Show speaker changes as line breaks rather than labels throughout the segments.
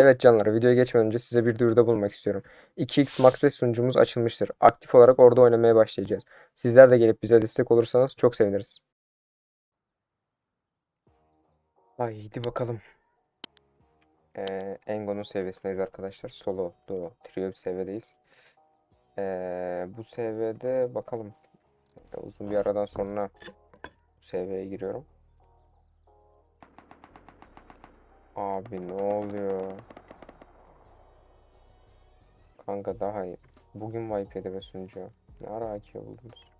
Evet canlar, videoya geçmeden önce size bir duyuruda bulunmak istiyorum. 2x Max 5 sunucumuz açılmıştır. Aktif olarak orada oynamaya başlayacağız. Sizler de gelip bize destek olursanız çok seviniriz. Haydi bakalım. Ee, Engo'nun seviyesindeyiz arkadaşlar. Solo, duo, trio bir seviyedeyiz. Ee, bu seviyede bakalım. Uzun bir aradan sonra bu seviyeye giriyorum. Abi ne oluyor? Kanka daha iyi. Bugün Wipe'de ve sunucu. Ne ara AK buldunuz?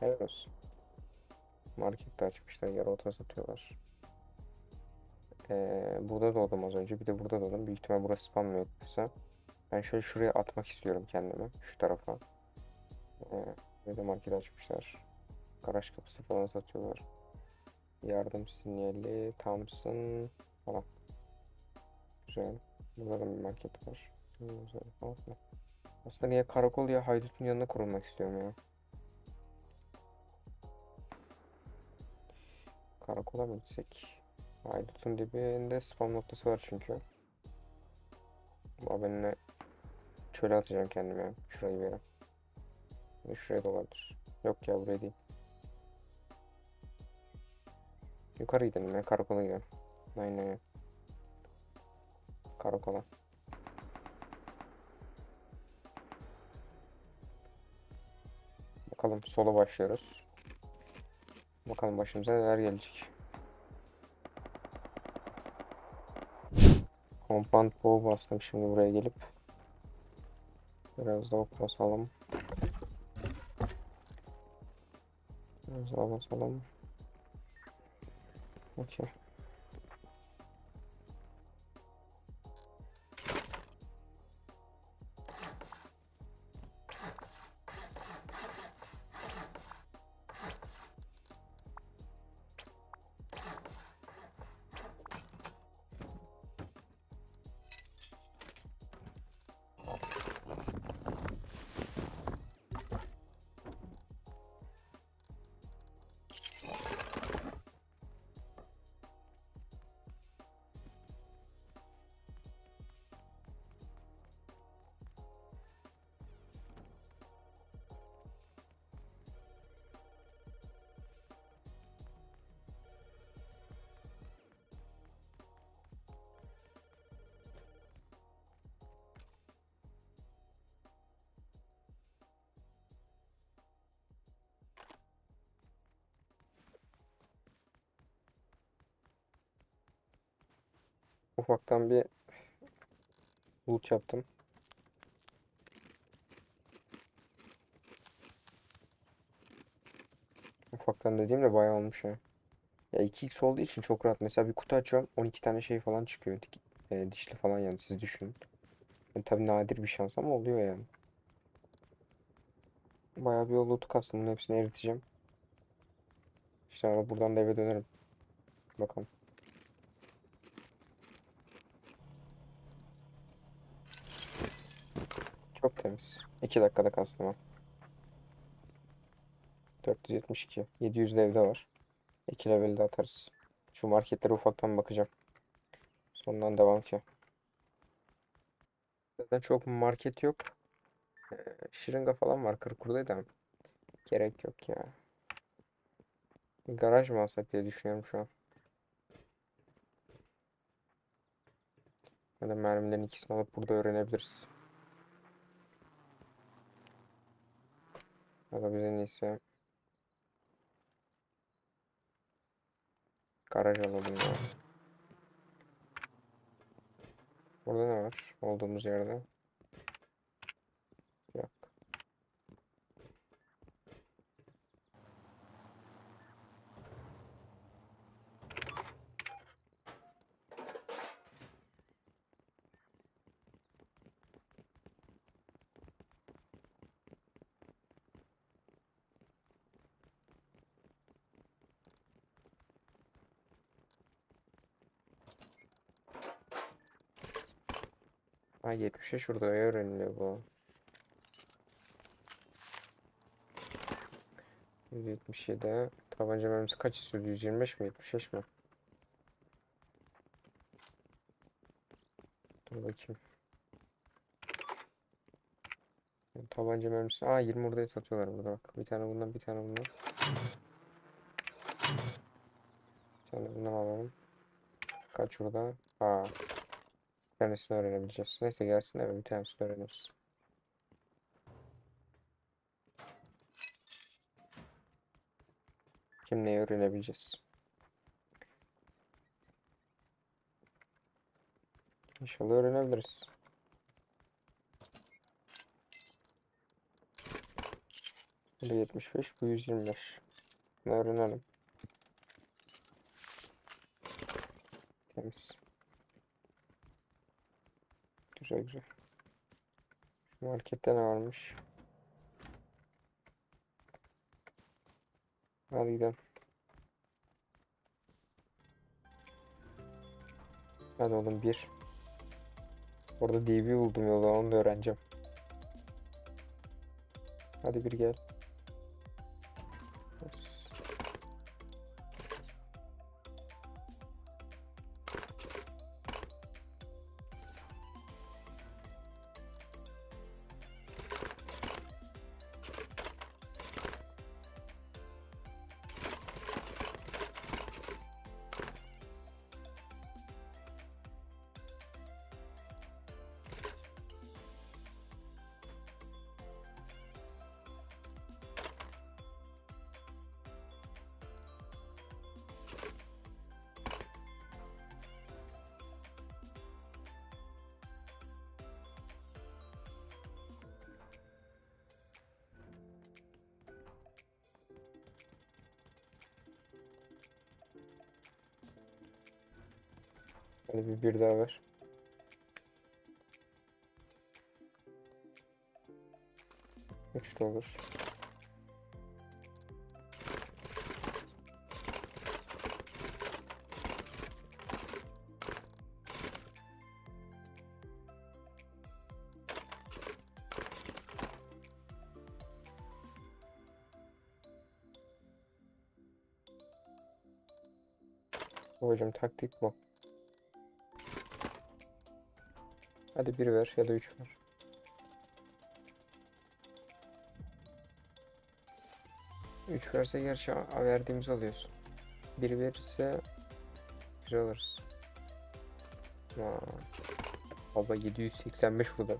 Helal olsun. Markette açmışlar. Yarı ota satıyorlar. Ee, burada doğdum az önce. Bir de burada doğdum. Büyük ihtimal burası spam noktası. Ben şöyle şuraya atmak istiyorum kendimi. Şu tarafa. Ee, ve de market açmışlar. Garaj kapısı falan satıyorlar. Yardım sinyali, Thompson falan. Güzel. Burada da bir market var. Aslında niye karakol ya haydutun yanına kurulmak istiyorum ya. Karakola mı gitsek? Haydutun dibinde spam noktası var çünkü. Ama benimle çöle atacağım kendime. Şurayı bir yere. Şuraya da olabilir. Yok ya buraya değil. Yukarı gidelim ya karakola gidelim. Aynen öyle. Karakola. Bakalım solo başlıyoruz. Bakalım başımıza neler gelecek. Compound bow bastım şimdi buraya gelip. Biraz daha basalım. Biraz daha basalım. Okay. Ufaktan bir loot yaptım. Ufaktan dediğim de bayağı olmuş ya. Ya 2x olduğu için çok rahat. Mesela bir kutu açıyorum 12 tane şey falan çıkıyor. Dik- e, dişli falan yani siz düşünün. Yani tabii nadir bir şans ama oluyor yani. Bayağı bir loot kastım. Bunun hepsini eriteceğim. Ama buradan da eve dönerim. Bakalım. Çok temiz. 2 dakikada kastım ha. 472. 700 de evde var. 2 levelde atarız. Şu marketlere ufaktan bakacağım. Sondan devam ki. Zaten çok market yok. Ee, şırınga falan var. Kırkurdaydı ama. Gerek yok ya. Garaj mı alsak diye düşünüyorum şu an. Ya da mermilerin ikisini alıp burada öğrenebiliriz. En iyisi garaj alalım ya. Burada ne var? Olduğumuz yerde. Yok. Ha 70'e şurada öğreniliyor bu. 177. Tabanca mermisi kaç istiyordu? 125 mi? 75 mi? Dur bakayım. Tabanca mermisi. Aa 20 orada satıyorlar burada bak. Bir tane bundan bir tane bundan. Bir tane bundan alalım. Kaç şurada? Aa. Tanesini öğrenebileceğiz. Neyse gelsin de bir tanesini öğreniriz. Kim neyi öğrenebileceğiz? İnşallah öğrenebiliriz. Bu da 75, bu 125. Bunu öğrenelim. Temiz. Güzel güzel. Şu markette ne varmış? Hadi gidelim. Hadi oğlum bir. Orada DB buldum yolda onu da öğreneceğim. Hadi bir gel. Hadi bir bir daha ver. Üç de olur. Hocam taktik bu. Hadi bir ver ya da üç ver. Üç verse gerçi verdiğimizi alıyorsun. Bir verirse bir alırız. Aa, baba 785 burada.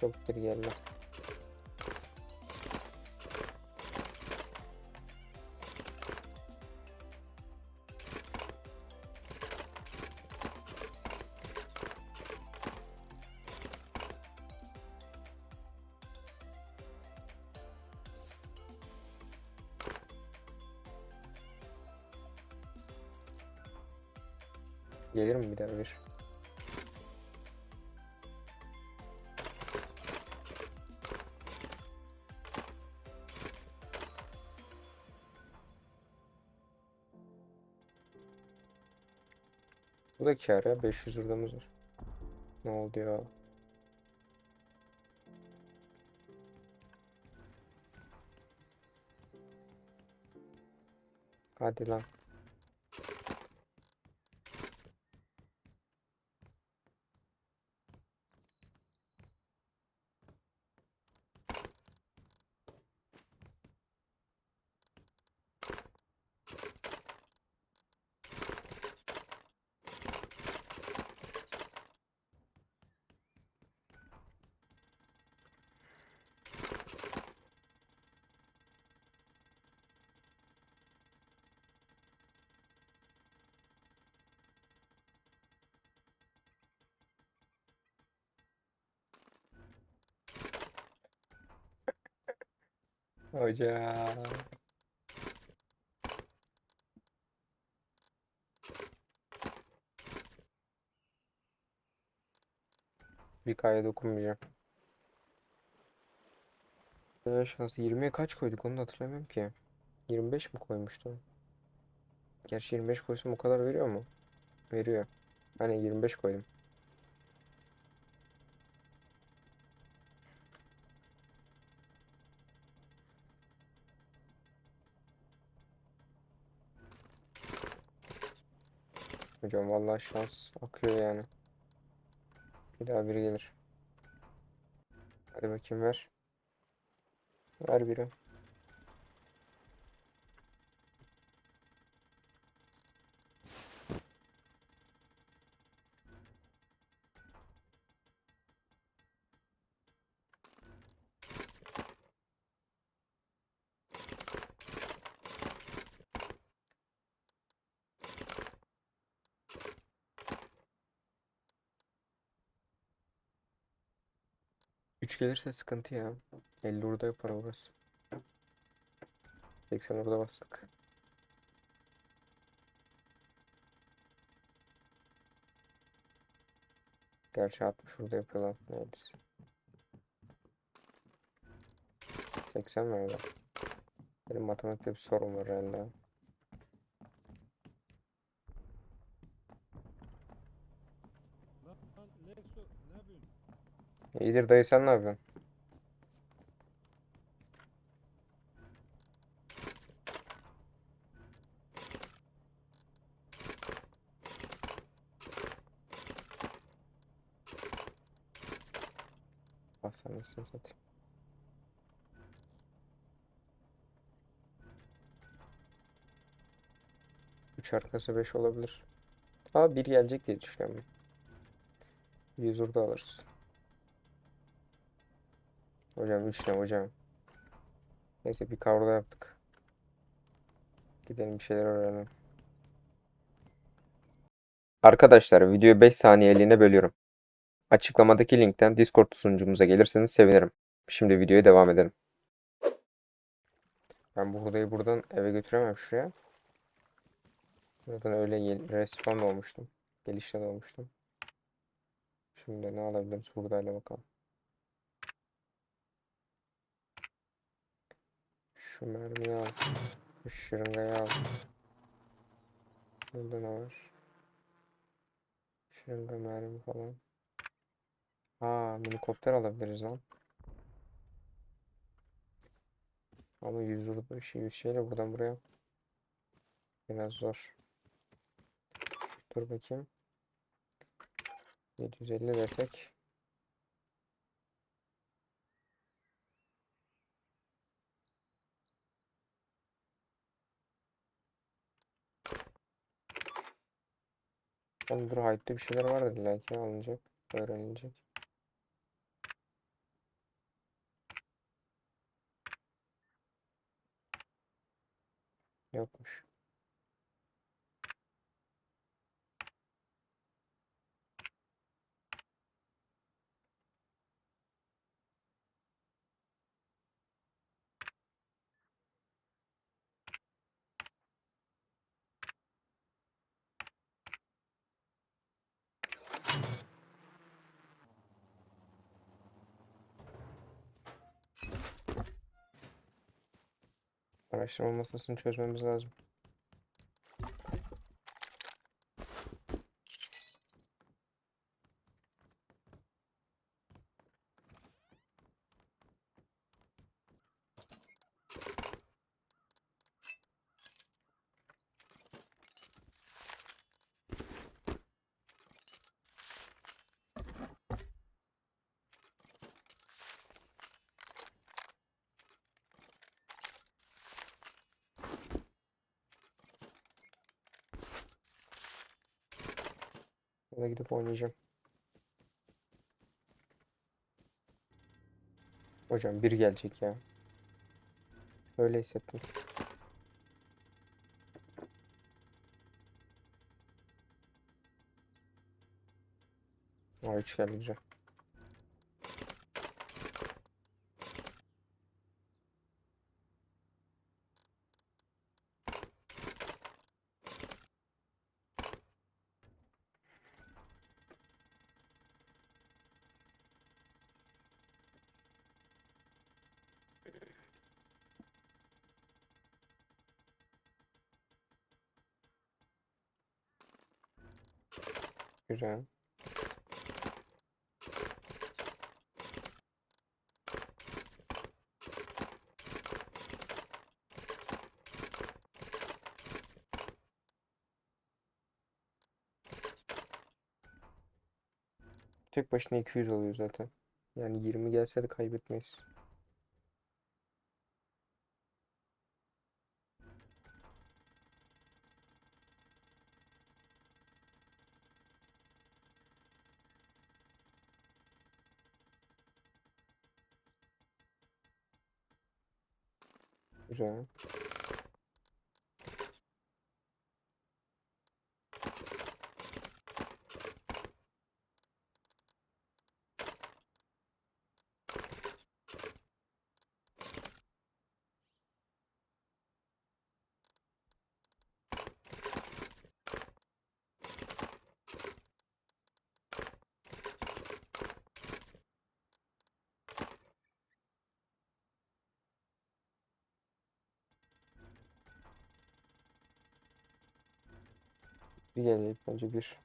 Çok bir geldi. Gelir mi bir daha bir? Bu da kâr ya. 500 hurdamız var. Ne oldu ya? Hadi lan. Hocam. Bir kaya dokunmayacağım. Şansı 20'ye kaç koyduk onu da hatırlamıyorum ki. 25 mi koymuştu? Gerçi 25 koysam o kadar veriyor mu? Veriyor. Hani 25 koydum. Hocam vallahi şans akıyor yani. Bir daha biri gelir. Hadi bakayım ver. Ver biri. Üç gelirse sıkıntı ya. 50 orada yapar orası. 80 orada bastık. Gerçi 60 orada yapıyorlar. Neyse. 80 verdi. Benim matematikte bir sorun var herhalde. İyidir dayı sen ne yapıyorsun? Ah satayım. Üç arkası beş olabilir. Ama bir gelecek diye düşünüyorum. orada alırız. Hocam 3 ne hocam? Neyse bir kavra yaptık. Gidelim bir şeyler öğrenelim. Arkadaşlar videoyu 5 saniyeliğine bölüyorum. Açıklamadaki linkten Discord sunucumuza gelirseniz sevinirim. Şimdi videoya devam edelim. Ben bu hurdayı buradan eve götüremem şuraya. Zaten öyle respawn olmuştum. Gelişte olmuştum. Şimdi ne alabiliriz hurdayla bakalım. Şu mermiyi al. Şu şırıngayı al. Burada ne var? Şırınga mermi falan. Aa minikopter alabiliriz lan. Ama 100 vurdu şey 100 şeyle buradan buraya. Biraz zor. Dur bakayım. 750 desek. Dur hype'de bir şeyler vardır illa ki alınacak, öğrenilecek. Yokmuş. Araştırma masasını çözmemiz lazım. Da gidip oynayacağım. Hocam bir gelecek ya. Öyle hissettim. Aa 3 geldi güzel. Güzel. Tek başına 200 oluyor zaten. Yani 20 gelse de kaybetmeyiz. Güzel. Bir gelecek bence bir.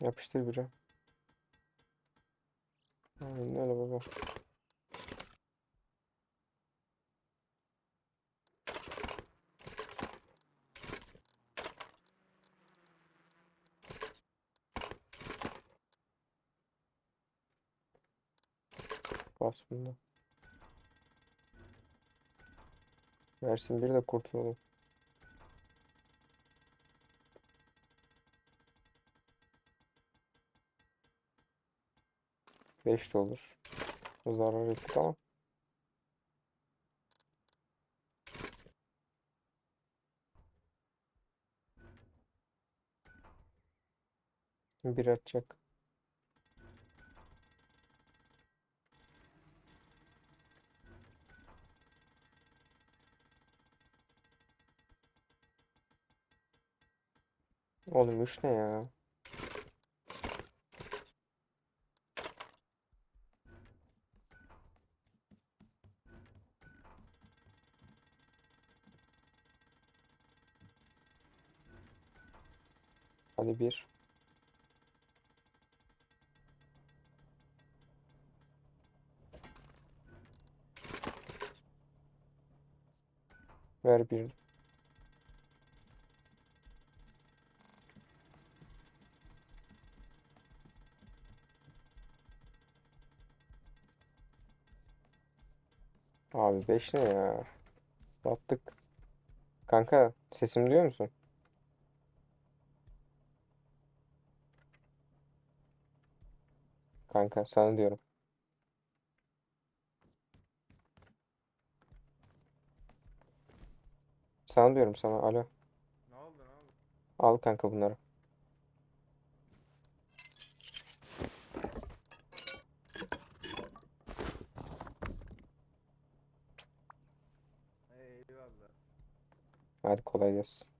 Yapıştır biri. Aynen öyle baba. Bas bunda. Versin bir de kurtulalım. Beş de olur. Zarar ettik ama. Bir atacak. Oğlum üç ne ya? Hadi bir. Ver bir. Abi 5 ne ya? Battık. Kanka sesimi duyuyor musun? Kanka sana diyorum. Sana diyorum sana. Alo.
Ne oldu ne oldu?
Al kanka bunları.
Eyvallah.
Hadi kolay gelsin.